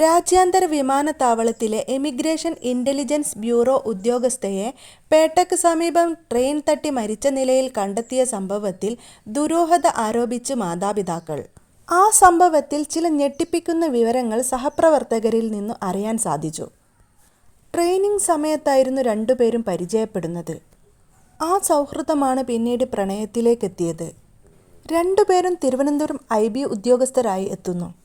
രാജ്യാന്തര വിമാനത്താവളത്തിലെ emigration intelligence bureau ഉദ്യോഗസ്ഥയെ പേട്ടക്ക് സമീപം ട്രെയിൻ തട്ടി മരിച്ച നിലയിൽ കണ്ടെത്തിയ സംഭവത്തിൽ ദുരൂഹത ആരോപിച്ച് മാതാപിതാക്കൾ. ആ സംഭവത്തിൽ ചില ഞെട്ടിപ്പിക്കുന്ന വിവരങ്ങൾ സഹപ്രവർത്തകരിൽ നിന്ന് അറിയാൻ സാധിച്ചു. ട്രെയിനിങ് സമയത്തായിരുന്നു രണ്ടുപേരും പരിചയപ്പെടുന്നത്. ആ സൗഹൃദമാണ് പിന്നീട് പ്രണയത്തിലേക്കെത്തിയത്. രണ്ടുപേരും തിരുവനന്തപുരം ഐ. ബി. ഉദ്യോഗസ്ഥരായി എത്തുന്നു.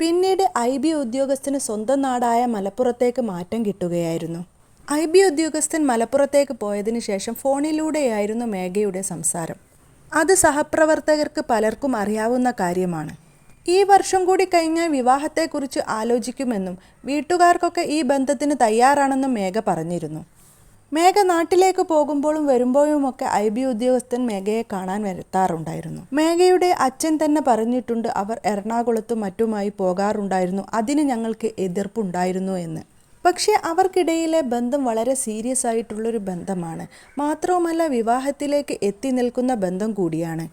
പിന്നീട് ഐ. ബി. ഉദ്യോഗസ്ഥന് സ്വന്തം നാടായ മലപ്പുറത്തേക്ക് മാറ്റം കിട്ടുകയായിരുന്നു. ഐ. ബി. ഉദ്യോഗസ്ഥൻ മലപ്പുറത്തേക്ക് പോയതിന് ശേഷം ഫോണിലൂടെയായിരുന്നു മേഘയുടെ സംസാരം. അത് സഹപ്രവർത്തകർക്ക് പലർക്കും അറിയാവുന്ന കാര്യമാണ്. ഈ വർഷം കൂടി കഴിഞ്ഞാൽ വിവാഹത്തെക്കുറിച്ച് ആലോചിക്കുമെന്നും വീട്ടുകാർക്കൊക്കെ ഈ ബന്ധത്തിന് തയ്യാറാണെന്നും മേഘ പറഞ്ഞിരുന്നു. മേഘ നാട്ടിലേക്ക് പോകുമ്പോഴും വരുമ്പോഴുമൊക്കെ ഐ. ബി. ഉദ്യോഗസ്ഥൻ മേഘയെ കാണാൻ വരുത്താറുണ്ടായിരുന്നു മേഘയുടെ അച്ഛൻ തന്നെ പറഞ്ഞിട്ടുണ്ട് അവർ എറണാകുളത്തും മറ്റുമായി പോകാറുണ്ടായിരുന്നു അതിന് ഞങ്ങൾക്ക് എതിർപ്പുണ്ടായിരുന്നു എന്ന്. പക്ഷേ അവർക്കിടയിലെ ബന്ധം വളരെ സീരിയസ് ആയിട്ടുള്ളൊരു ബന്ധമാണ്. മാത്രവുമല്ല വിവാഹത്തിലേക്ക് എത്തി നിൽക്കുന്ന ബന്ധം കൂടിയാണ്.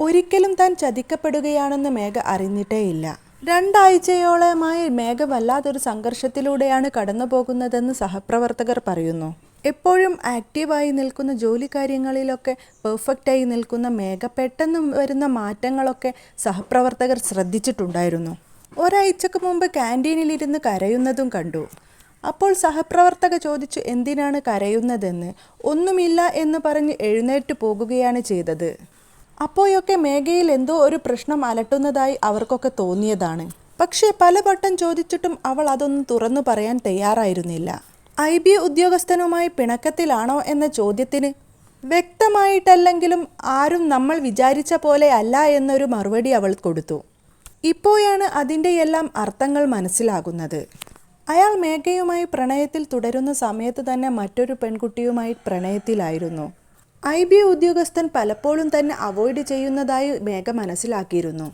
ഒരിക്കലും താൻ ചതിക്കപ്പെടുകയാണെന്ന് മേഘ അറിഞ്ഞിട്ടേയില്ല. രണ്ടാഴ്ചയോളമായി മേഘ വല്ലാത്തൊരു സംഘർഷത്തിലൂടെയാണ് കടന്നു പോകുന്നതെന്ന് സഹപ്രവർത്തകർ പറയുന്നു. എപ്പോഴും ആക്റ്റീവായി നിൽക്കുന്ന ജോലി കാര്യങ്ങളിലൊക്കെ പെർഫെക്റ്റായി നിൽക്കുന്ന മേഘ പെട്ടെന്ന് വരുന്ന മാറ്റങ്ങളൊക്കെ സഹപ്രവർത്തകർ ശ്രദ്ധിച്ചിട്ടുണ്ടായിരുന്നു. ഒരാഴ്ചക്ക് മുമ്പ് ക്യാന്റീനിലിരുന്ന് കരയുന്നതും കണ്ടു. അപ്പോൾ സഹപ്രവർത്തക ചോദിച്ചു എന്തിനാണ് കരയുന്നതെന്ന്. ഒന്നുമില്ല എന്ന് പറഞ്ഞ് എഴുന്നേറ്റ് പോകുകയാണ് ചെയ്തത്. അപ്പോഴൊക്കെ മേഘയിൽ എന്തോ ഒരു പ്രശ്നം അലട്ടുന്നതായി അവർക്കൊക്കെ തോന്നിയതാണ്. പക്ഷേ പലവട്ടം ചോദിച്ചിട്ടും അവൾ അതൊന്നും തുറന്നു പറയാൻ തയ്യാറായിരുന്നില്ല. ഐ. ബി. ഉദ്യോഗസ്ഥനുമായി പിണക്കത്തിലാണോ എന്ന ചോദ്യത്തിന് വ്യക്തമായിട്ടല്ലെങ്കിലും ആരും നമ്മൾ വിചാരിച്ച പോലെ അല്ല എന്നൊരു മറുപടി അവൾ കൊടുത്തു. ഇപ്പോഴാണ് എല്ലാം അർത്ഥങ്ങൾ മനസ്സിലാകുന്നത്. അയാൾ മേഘയുമായി പ്രണയത്തിൽ തുടരുന്ന സമയത്ത് തന്നെ മറ്റൊരു പെൺകുട്ടിയുമായി പ്രണയത്തിലായിരുന്നു. ഐ. ബി. ഉദ്യോഗസ്ഥൻ പലപ്പോഴും തന്നെ അവോയ്ഡ് ചെയ്യുന്നതായി മേഘ മനസ്സിലാക്കിയിരുന്നു.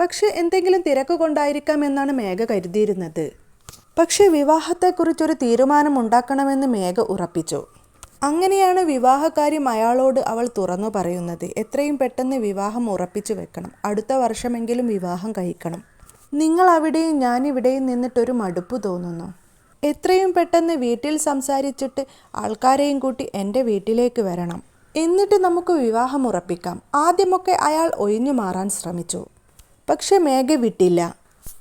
പക്ഷെ എന്തെങ്കിലും തിരക്ക് കൊണ്ടായിരിക്കാം എന്നാണ് മേഘ കരുതിയിരുന്നത്. പക്ഷേ വിവാഹത്തെക്കുറിച്ചൊരു തീരുമാനമുണ്ടാക്കണമെന്ന് മേഘ ഉറപ്പിച്ചു. അങ്ങനെയാണ് വിവാഹകാര്യം അയാളോട് അവൾ തുറന്നു പറയുന്നത്. എത്രയും പെട്ടെന്ന് വിവാഹം ഉറപ്പിച്ചു വെക്കണം. അടുത്ത വർഷമെങ്കിലും വിവാഹം കഴിക്കണം. നിങ്ങൾ അവിടെയും ഞാനിവിടെയും നിന്നിട്ടൊരു മടുപ്പ് തോന്നുന്നു. എത്രയും പെട്ടെന്ന് വീട്ടിൽ സംസാരിച്ചിട്ട് ആൾക്കാരെയും കൂട്ടി എന്റെ വീട്ടിലേക്ക് വരണം. എന്നിട്ട് നമുക്ക് വിവാഹം ഉറപ്പിക്കാം ആദ്യമൊക്കെ അയാൾ ഒഴിഞ്ഞു മാറാൻ ശ്രമിച്ചു. പക്ഷെ മേഘ വിട്ടില്ല.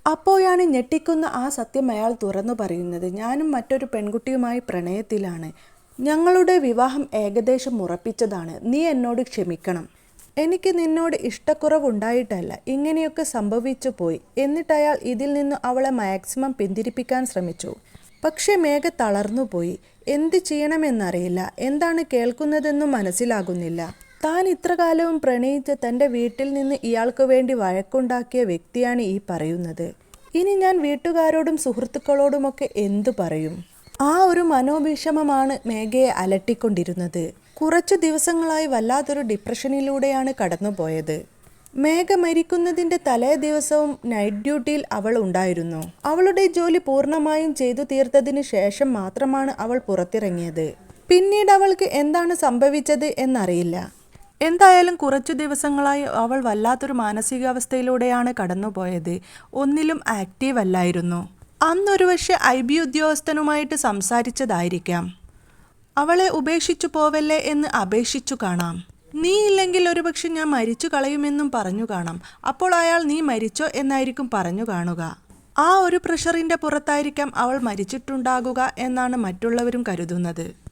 അപ്പോഴാണ് ഞെട്ടിക്കുന്ന ആ സത്യം അയാൾ തുറന്നു പറയുന്നത്. ഞാനും മറ്റൊരു പെൺകുട്ടിയുമായി പ്രണയത്തിലാണ്. ഞങ്ങളുടെ വിവാഹം ഏകദേശം ഉറപ്പിച്ചതാണ്. നീ എന്നോട് ക്ഷമിക്കണം. എനിക്ക് നിന്നോട് ഇഷ്ടക്കുറവുണ്ടായിട്ടല്ല. ഇങ്ങനെയൊക്കെ സംഭവിച്ചു പോയി. എന്നിട്ടയാൾ ഇതിൽ നിന്ന് അവളെ മാക്സിമം പിന്തിരിപ്പിക്കാൻ ശ്രമിച്ചു. പക്ഷേ മേഘ തളർന്നു പോയി. എന്ത് ചെയ്യണമെന്നറിയില്ല. എന്താണ് കേൾക്കുന്നതെന്നും മനസ്സിലാകുന്നില്ല. താൻ ഇത്രകാലവും പ്രണയിച്ച തന്റെ വീട്ടിൽ നിന്ന് ഇയാൾക്ക് വേണ്ടി വഴക്കുണ്ടാക്കിയ വ്യക്തിയാണ് ഈ പറയുന്നത്. ഇനി ഞാൻ വീട്ടുകാരോടും സുഹൃത്തുക്കളോടുമൊക്കെ എന്തു പറയും. ആ ഒരു മനോവിഷമമാണ് മേഘയെ അലട്ടിക്കൊണ്ടിരുന്നത്. കുറച്ചു ദിവസങ്ങളായി വല്ലാത്തൊരു ഡിപ്രഷനിലൂടെയാണ് കടന്നുപോയത്. മേഘ മരിക്കുന്നതിന്റെ തലേ ദിവസവും നൈറ്റ് ഡ്യൂട്ടിയിൽ അവൾ ഉണ്ടായിരുന്നു. അവളുടെ ജോലി പൂർണമായും ചെയ്തു തീർത്തതിന് ശേഷം മാത്രമാണ് അവൾ പുറത്തിറങ്ങിയത്. പിന്നീട് അവൾക്ക് എന്താണ് സംഭവിച്ചത് എന്നറിയില്ല. എന്തായാലും കുറച്ചു ദിവസങ്ങളായി അവൾ വല്ലാത്തൊരു മാനസികാവസ്ഥയിലൂടെയാണ് കടന്നുപോയത്. ഒന്നിലും ആക്റ്റീവ് അല്ലായിരുന്നു. അന്നൊരു പക്ഷേ ഐ. ബി. ഉദ്യോഗസ്ഥനുമായിട്ട് സംസാരിച്ചതായിരിക്കാം. അവളെ ഉപേക്ഷിച്ചു പോവല്ലേ എന്ന് അപേക്ഷിച്ചു കാണാം. നീ ഇല്ലെങ്കിൽ ഒരുപക്ഷെ ഞാൻ മരിച്ചു കളയുമെന്നും പറഞ്ഞു കാണാം. അപ്പോൾ അയാൾ നീ മരിച്ചോ എന്നായിരിക്കും പറഞ്ഞു കാണുക. ആ ഒരു പ്രഷറിന്റെ പുറത്തായിരിക്കാം അവൾ മരിച്ചിട്ടുണ്ടാകുക എന്നാണ് മറ്റുള്ളവരും കരുതുന്നത്.